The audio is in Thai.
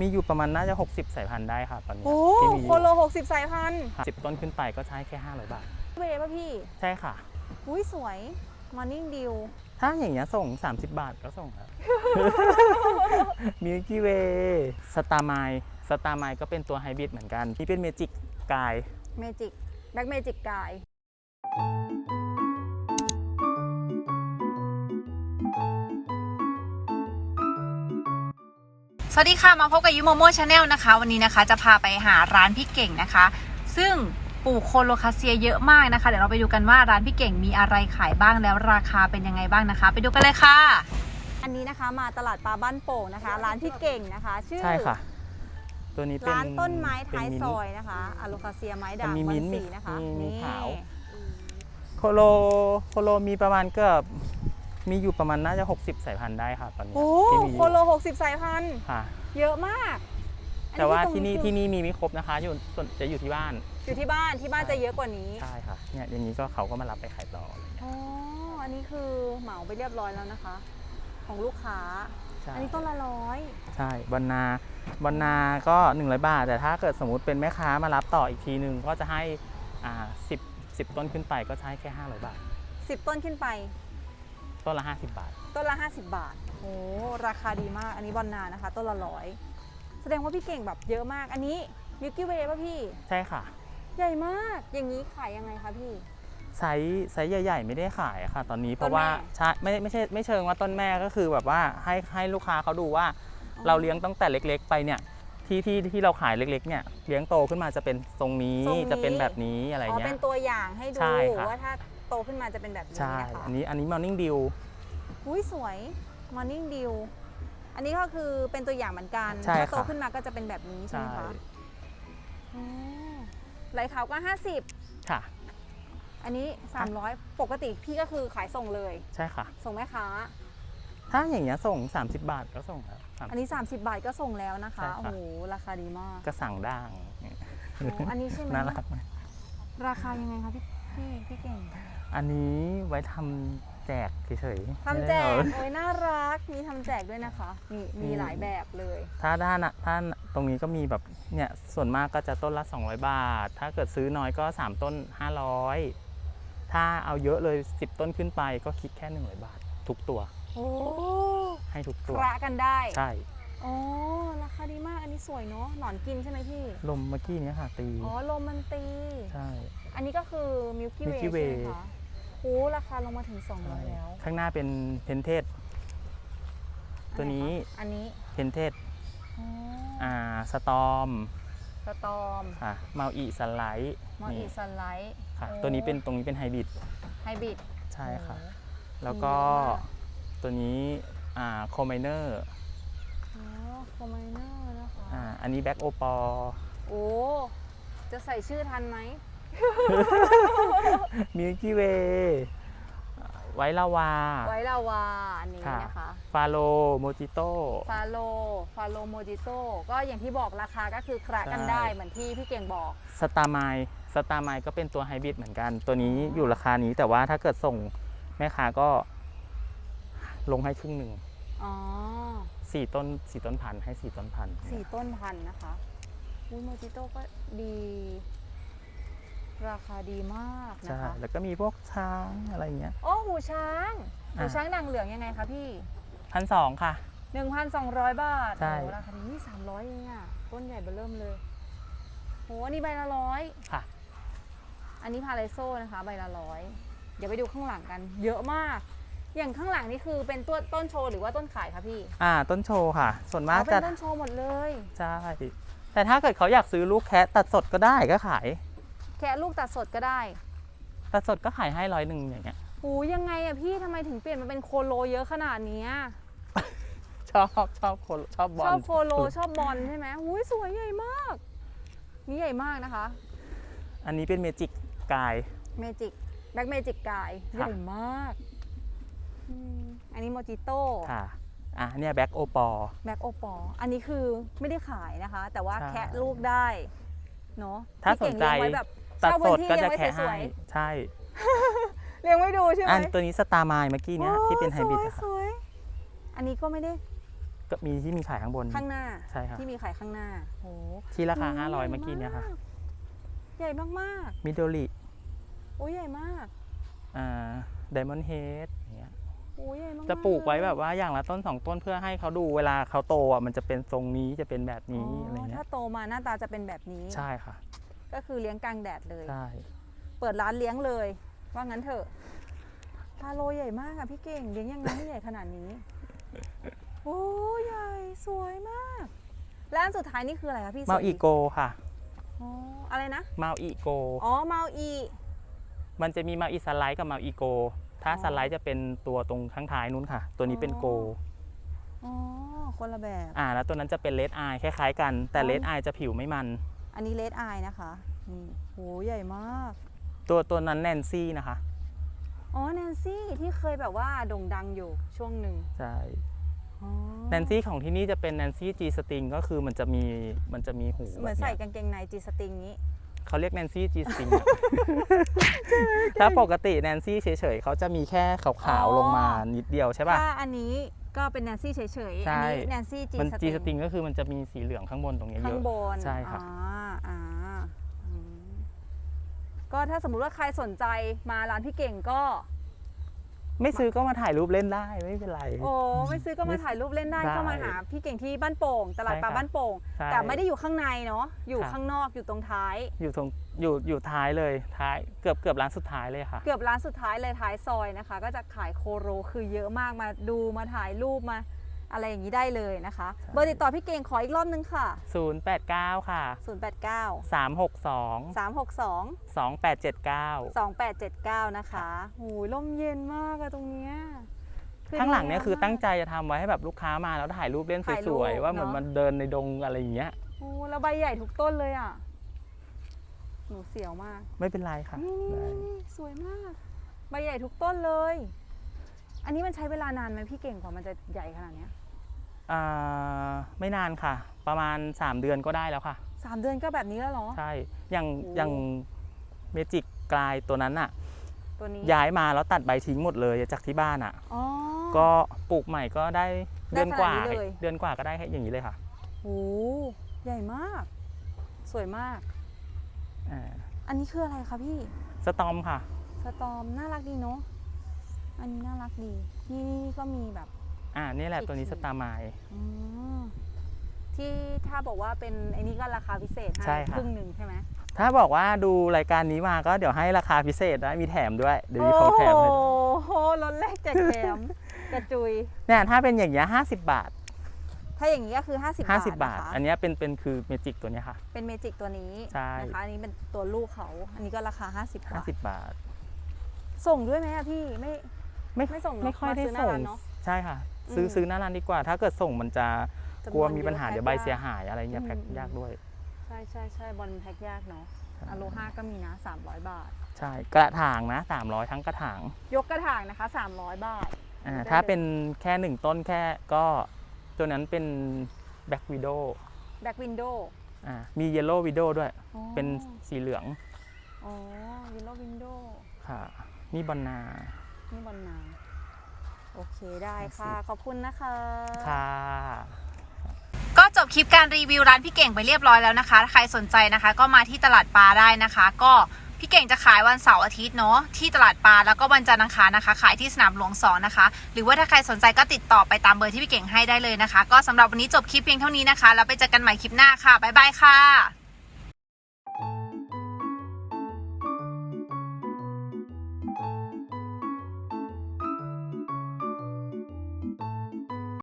มีอยู่ประมาณน่าจะ 60 สายพันธุ์ได้ค่ะตอนนี้โอ้ที่มีอโคยู่โล60สายพันธุ์สิบต้นขึ้นไปก็ใช้แค่ 500 บาท เวป่ะพี่ ใช่ค่ะ อุ้ยสวย Morning Dew ถ้าอย่างเงี้ยส่ง 30 บาทก็ส่งครับ มิลกี้เวย์สตาร์ไมสตาร์ไมก็เป็นตัวไฮบริดเหมือนกันที่เป็นเมจิกกาย Magic Black Magic กาย สวัสดีค่ะ มาพบกับยูโมโมชาแนลนะคะ วันนี้นะคะจะพาไปหาร้านพี่เก่งนะคะ ซึ่งปลูกโคโลคาเซียเยอะมากนะคะ เดี๋ยวเราไปดูกันว่าร้านพี่เก่งมีอะไรขายบ้างแล้วราคาเป็นยังไงบ้างนะคะ ไปดูกันเลยค่ะ อันนี้นะคะมาตลาดปลาบ้านโป่งนะคะ ร้านพี่เก่งนะคะ ชื่อใช่ค่ะ ตัวนี้เป็นร้านต้นไม้ท้ายเป็นมิ้นซท์อยนะคะอะโลคาเซียไม้ด่างมีบมิ้อนท์สีนะคะมีมีนี่ขาว โคโลโคโลมีประมาณเกือบ มีอยู่ประมาณน่าจะ 60 สายพันธุ์ได้ค่ะตอนนี้โอ้ที่มีอโคยู่โล60สายพันธุ์ค่ะเยอะมากอัแต่ว่าคือที่นี่ตรงที่นี่มีไม่ครบนะคะอยู่ส่วนจะอยู่ที่บ้านอยู่ที่บ้านที่บ้านจะเยอะกว่านี้ใช่ค่ะเนี่ยอย่างนี้ก็เขาก็มารับไปขายต่ออะไรเงี้ยอ๋ออันนี้คือเหมาไปเรียบร้อยแล้วนะคะ ของลูกค้า ใช่ อันนี้ต้นละร้อยใช่บรรณาบรรณาก็ 100 บาท แต่ถ้าเกิดสมมุติเป็นแม่ค้ามารับต่ออีกทีนึงก็จะให้อ่า10 10ต้นขึ้นไปก็ใช้แค่ 500 บาท10ต้นขึ้นไป ต้นละ 50 บาท ต้นละ 50 บาทโอ้ราคาดีมาก อันนี้บอลนานะคะ ต้นละร้อยแสดงว่าพี่เก่งแบบเยอะมาก อันนี้มิลกี้เวย์ป่ะพี่ ใช่ค่ะ ใหญ่มาก อย่างนี้ขายยังไงคะพี่ ไซส์ไซส์ใหญ่ ๆ ไม่ได้ขายค่ะ ตอนนี้เพต้ราะนแม่ว่าใช่ไม่ไม่ใช่ไม่เชิงว่าต้นแม่ก็คือแบบว่าให้ให้ลูกค้าเขาดูว่า เราเลี้ยงตั้งแต่เล็ก ๆ ไปเนี่ยที่ที่ที่เราขายเล็ก ๆ เนี่ยเลี้ยงโตขึ้นมาจะเป็นทรงนี้ทรงนี้ จะเป็นแบบนี้อะไรอ๋อเงี้เป็ย นตัวอย่างให้ดูใช่ค่ะว่าถ้า โตขึ้นมาจะเป็นแบบนี้ใช่ นะคะอันนี้อันนี้ morning dew อุ้ยสวย Morning Dew อันนี้ก็คือเป็นตัวอย่างเหมือนกันใช่ถ้าโตค่ะ ขึ้นมาก็จะเป็นแบบนี้ใช่ใช่ไหมคะอ๋อไหลขาวก็ 50 ค่ะ อันนี้ 300 ปกติพี่ก็คือขายส่งเลย ใช่ค่ะ ส่งแม่ค้า ถ้าอย่างเงี้ยส่ง 30 บาทก็ส่งครับสามอันนี้ 30 บาทก็ส่งแล้วนะคะใช่โอ้ค่ะโห ราคาดีมากก็สั่งด่าง โอ้อันนี้ใช่ไหม น่ารักไหมราคายังไงคะพี่พี่พี่เก่ง อันนี้ไว้ทำแจกเฉยๆทำแจก ไม่ได้เอาโอ้ยน่ารัก มีทำแจกด้วยนะคะมีมีมีหลายแบบเลย ถ้าด้านอะถ้าตรงนี้ก็มีแบบเนี่ยส่วนมากก็จะต้นละ 200 บาท ถ้าเกิดซื้อน้อยก็ 3 ต้น 500 ถ้าเอาเยอะเลย 10 ต้นขึ้นไปก็คิดแค่ 100 บาท ทุกตัวโอ้ให้ทุกคตัว ระกันได้ ใช่ โอ้ราคาดีมาก อันนี้สวยเนาะ หนอนกินใช่ไหมพี่ ลมเมื่อกี้เนี้ยค่ะตี อ๋อโรมันตี ใช่ อันนี้ก็คือมิลกี้เว Milky ย์ Way ใช่ไหมคะ โอ้ราคาลงมาถึง 200 แล้วข้างหน้าเป็นเพนเทสตัวนี้ อันนี้เพนเทสอ๋ออ่าสตอมสตอมค่ะมาอีสไลด์มออีสไลท์ค่ะโอ้ตัวนี้เป็นตรงนี้เป็นไฮบริดไฮบริดใช่ค่ะโอ้แล้วก็ดีมากตัวนี้อ่าโคไมเนอร์อ๋อโคมเนอร์นะคะอ่าอันนี้แบ็กโอปอโอ้จะใส่ชื่อทันไหม มิลกี้เวย์ไวลาวา ไว้ลาวาอันนี้ค่ะ นะคะ ฟาโลโมจิโต้ ฟาโล ฟาโลโมจิโต้ก็อย่างที่บอกราคาก็คือคระกันใช่ได้เหมือนที่พี่เก่งบอก สตาร์ไมสตาร์ไมก็เป็นตัวไฮบริดเหมือนกัน ตัวนี้อยู่ราคานี้แต่ว่าถ้าเกิดส่งแม่ค้าก็ลงให้ครึ่งหนึ่งอ๋อสี่ต้นสี่ต้นพันให้สี่ต้นพันสี่ต้นพันนะคะอุ้ยโมจิโต้ก็ดี ราคาดีมากนะใช่คะ แล้วก็มีพวกช้างอะไรอย่างเงี้ย โอ้หูช้างหูอะช้างด่างเหลืองยังไงคะพี่ พันสองค่ะ 1,200 บาทใช่ โอ้ราคาดีนี่300เองอะต้นใหญ่เบอเริ่มเลยโหอันนี้ใบละร้อย ค่ะ อันนี้พาเลโซนะคะใบละร้อยเดี๋ยวไปดูข้างหลังกัน เยอะมาก อย่างข้างหลังนี่คือเป็นต้นต้นโชว์หรือว่าต้นขายคะพี่อ่า ต้นโชว์ค่ะ ส่วนอ๋มากอเป็จะนต้นโชว์หมดเลย ใช่แต่ถ้าเกิดเขาอยากซื้อลูกแคะตัดสดก็ได้ก็ขาย แค่ลูกตัดสดก็ได้ตัดสดก็ขายให้ร้อยหนึ่งอย่างเงี้ย หูยังไงอะพี่ทำไมถึงเปลี่ยนมาเป็นโคโลเยอะขนาดเนี้ยชอบชอบคนชอบบอลชอบโคโลชอบบอลใช่ไหมหูยสวยใหญ่มาก นี่ใหญ่มากนะคะ อันนี้เป็นเมจิกกาย เมจิกแบ็กเมจิกกายใหค่ะญ่มากอืมอันนี้โมจิโต้ ค่ะ อะเนี่ยแบ็กโอปอแบ็กโอปอ อันนี้คือไม่ได้ขายนะคะ แต่ว่าใช่แคะลูกได้ เนาะถ้าพี่เก่งสนใจ เลี้ยงไว้แบบ ตัดเช่าสพื้ดนที่ก็เลี้ยจะงไว้แคะสให้วยใช่ๆเลี้ยงไว้ดูใช่ไหมอันตัวนี้สตาร์มายเมื่อกี้เนี้ยที่เป็นไฮบริดโอ้อะสวยๆอันนี้ก็ไม่ได้ก็มีที่มีขายข้างบนข้างหน้าใช่ครับที่มีขายข้างหน้าโอ้ที่ราคาโอ้500ใหญ่เมื่อกี้เนี่ยค่ะใหญ่มากมิโดริๆโอ้ยใหญ่มากอ่าไดมอนด์เฮดอย่างเงี้ยโอ้ยใหญ่มากๆจะปลูกไว้แบบเยว่าอย่างละต้นสองต้นเพื่อให้เขาดูเวลาเขาโตอะมันจะเป็นทรงนี้จะเป็นแบบนี้อะไรอ๋อเงี้ถ้ายโตมาหน้าตาจะเป็นแบบนี้ใช่ค่ะ ก็คือเลี้ยงกลางแดดเลย ใช่ เปิดร้านเลี้ยงเลย ว่างั้นเถอะพาโลใหญ่มากอะพี่เก่งเลี้ยงยังไงให้ใหญ่ขนาดนี้ โอ้ใหญ่สวยมากและอันสุดท้ายนี่คืออะไรคะพี่เมาสวยอีโกค่ะ อ๋ออะไรนะ เมาอีโก อ๋อเมาอี มันจะมีเมาอีสไลด์กับเมาอีโก ถ้าอ๋อ สไลด์จะเป็นตัวตรงข้างท้ายนู้นค่ะ ตัวนี้เป็นโก อ๋อคนละแบบ อ่า แล้วตัวนั้นจะเป็นเลดอายคล้ายๆกัน แต่อ๋อ เลดอายจะผิวไม่มัน อันนี้เลดอายนะคะนี่โหใหญ่มาก ตัวตัวนั้นแนนซี่นะคะ อ๋อแนนซี่ที่เคยแบบว่าโด่งดังอยู่ช่วงหนึ่งใช่อ๋อแนนซี่ของที่นี่จะเป็นแนนซี่จีสติงก็คือมันจะมีมันจะมีหูเหมือนแบบใส่เนี้ยกางเกงในจีสติงนี้ เขาเรียกแนนซี่จีสติงถ้าปกติแนนซี่เฉยๆเขาจะมีแค่ขาวๆลงมานิดเดียวใช่ป่ะ ถ้าอันนี้ก็เป็นแนนซี่เฉยๆใช่อันี้แนนซี่จีมันสจีติสงติงก็คือมันจะมีสีเหลืองข้างบนตรงเนี้ยเยข้างอะ บนใช่ค่ะอ่าอ่าอืม ก็ถ้าสมมุติว่าใครสนใจมาร้านพี่เก่งก็ ไม่ซื้อก็มาถ่ายรูปเล่นได้ไม่เป็นไร โอ้ไม่ซื้อก็มาถ่ายรูปเล่นได้ได้ก็มาหาพี่เก่งที่บ้านโป่ง ตลาดใช่ปลาค่ะบ้านโป่ง ใช่แต่ไม่ได้อยู่ข้างในเนาะอยู่ค่ะข้างนอกอยู่ตรงท้าย อยู่ตรงอยู่อยู่ท้ายเลยท้ายเกือบเกือบร้านสุดท้ายเลยค่ะ เกือบร้านสุดท้ายเลยท้ายซอยนะคะ ก็จะขายโคโรคือเยอะมากมาดูมาถ่ายรูปมา อะไรอย่างนี้ได้เลยนะคะใช่เบอร์ติดต่อพี่เก่งขออีกรอบนึงค่ะ 089 ค่ะ 089 362 362 2879 2879 นะคะโอ้ยลมเย็นมากอะตรงเนี้ยคือข้างหลังเนี่ยคือดีมากตั้งใจจะทำไว้ให้แบบลูกค้ามาแล้วถ่ายรูปเล่นถ่ายรูสปวยๆว่าเหมือนเนอะมันเดินในดงอะไรอย่างเงี้ยโอ้แล้วใบใหญ่ทุกต้นเลยอะหนูเสียวมาก ไม่เป็นไรค่ะนี่ได้นี่สวยมาก ใบใหญ่ทุกต้นเลย อันนี้มันใช้เวลานานไหมพี่เก่งกว่ามันจะใหญ่ขนาดเนี้ยอ่าไม่นานค่ะ ประมาณ 3 เดือนก็ได้แล้วค่ะ สามเดือนก็แบบนี้แล้วเหรอ ใช่อย่างโอ้ อย่างเมจิกกลายตัวนั้นอะตัวนี้ย้ายมาแล้วตัดใบทิ้งหมดเลยจากที่บ้านอะอ๋อ ก็ปลูกใหม่ก็ได้เดือนกว่าได้ขนาดนี้เลย เดือนกว่าก็ได้แค่อย่างนี้เลยค่ะโอ้ใหญ่มาก สวยมาก อ่าอันนี้คืออะไรคะพี่ สตอมค่ะ สตอมน่ารักดีเนาะ อันนี้น่ารักดีนี่นี่ก็มีแบบ อ่านี่แหละอีกตัวนี้ทีสตาร์ไมล์ อืมที่ถ้าบอกว่าเป็นไอ้นี่ก็ราคาพิเศษให้ใช่ค่ะครึ่งหนึ่งใช่ไหมถ้าบอกว่าดูรายการนี้มาก็เดี๋ยวให้ราคาพิเศษนะมีแถมด้วยเดี๋ยวมีของแถมให้ด้วยโอ้โหรถแรกแจกแถมกระจุย เนี่ยถ้าเป็นอย่างเงี้ยห้าสิบบาทถ้าอย่างนี้ก็คือ 50บาทห้าสิบบาทนะคะอันเนี้ยเป็นเป็นคือเมจิกตัวเนี้ยค่ะ เป็นเมจิกตัวนี้ใช่ นะคะอันนี้เป็นตัวลูกเขา อันนี้ก็ราคา 50บาห้าท สิบบาท ส่งด้วยไหมอะพี่ไม่ ไม่ไม่ส่งเนอะไม่ค่อยได้มาซื้อหน้าส่งร้านเนอะใช่ค่ะ ซื้ออืมซื้อหน้าร้านดีกว่า ถ้าเกิดส่งมันจะจำนวนกลัวมีปัญหาเยอะเดี๋ยวใบแพ็คยากเสียหายอะไรเงี้ยอืม แพ็คยากด้วย ใช่ใช่ใช่บอลแพ็คยากเนาะอโลฮาก็มีนะ 300 บาท ใช่กระถางนะสามร้อยทั้งกระถางยกกระถางนะคะ 300 บาท อ่าได้ถ้าเลยเป็นแค่หนึ่งต้นแค่ก็ตัวนั้นเป็นแบ็กวิดโแบ็กวินโดว์อ่ามีเยลโล่วิดโด้วย เป็นสีเหลืองอ๋อวินโดวินโดค่ะนี่บอนนา นี่บอลนาโอเคได้ค่ะ ขอบคุณนะคะ ค่ะก็จบคลิปการรีวิวร้านพี่เก่งไปเรียบร้อยแล้วนะคะถ้าใครสนใจนะคะก็มาที่ตลาดปลาได้นะคะ ก็พี่เก่งจะขายวันเสาร์อาทิตย์เนาะที่ตลาดปลาแล้วก็วันจันทร์อังคารนะคะ ขายที่สนามหลวง2นะคะ หรือว่าถ้าใครสนใจก็ติดต่อไปตามเบอร์ที่พี่เก่งให้ได้เลยนะคะ ก็สำหรับวันนี้จบคลิปเพียงเท่านี้นะคะแล้วไปเจอกันใหม่คลิปหน้าค่ะบ๊ายบายค่ะ